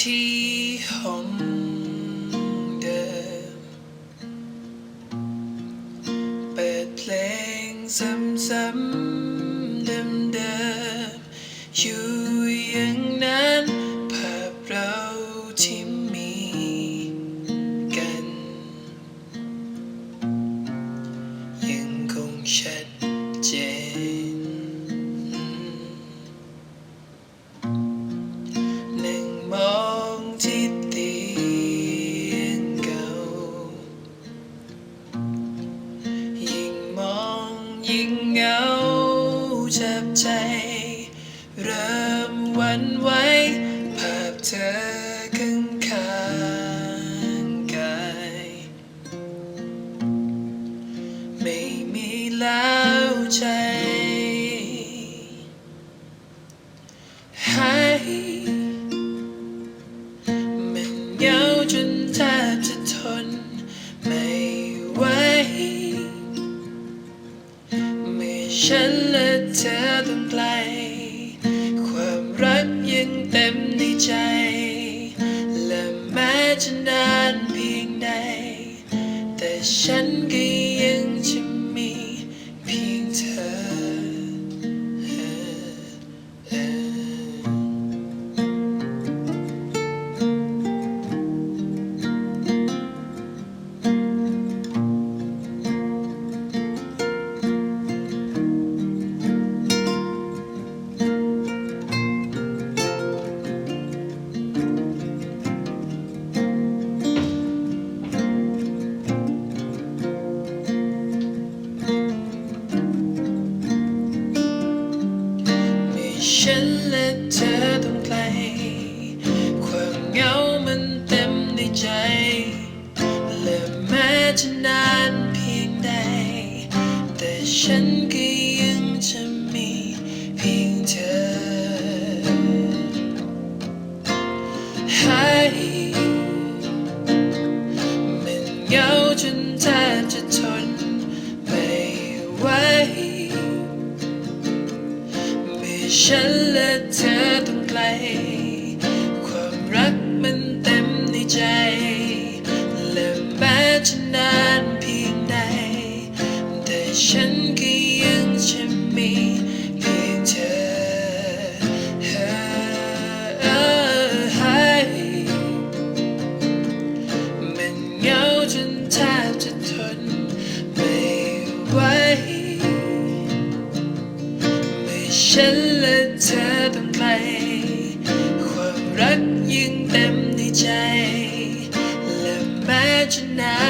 ที่ห้องเดิมเปิดเพลงซ้ำๆเดิมๆอยู่ มันไหวภาพเธอข้างข้างกายไม่มีแล้วใจ ใหายมันเหงาจนแทบจะทนไม่ไหวเมื่อฉันและเธอต้องไกล รักยังเต็มในใจ และแม้จะนานเพียงใด แต่ฉันก็ ฉันก็ยังจะมีเพียงเธอ ให้มันเหงาจนแทบจะทนไม่ไหวเมื่อฉันและเธอ ฉันก็ยังจะมีเพียงเธอให้มันเหงาจนแทบจะทนไม่ไหวเมื่อฉันและเธอต้องไกลความรักยังเต็มในใจและแม้จะนาน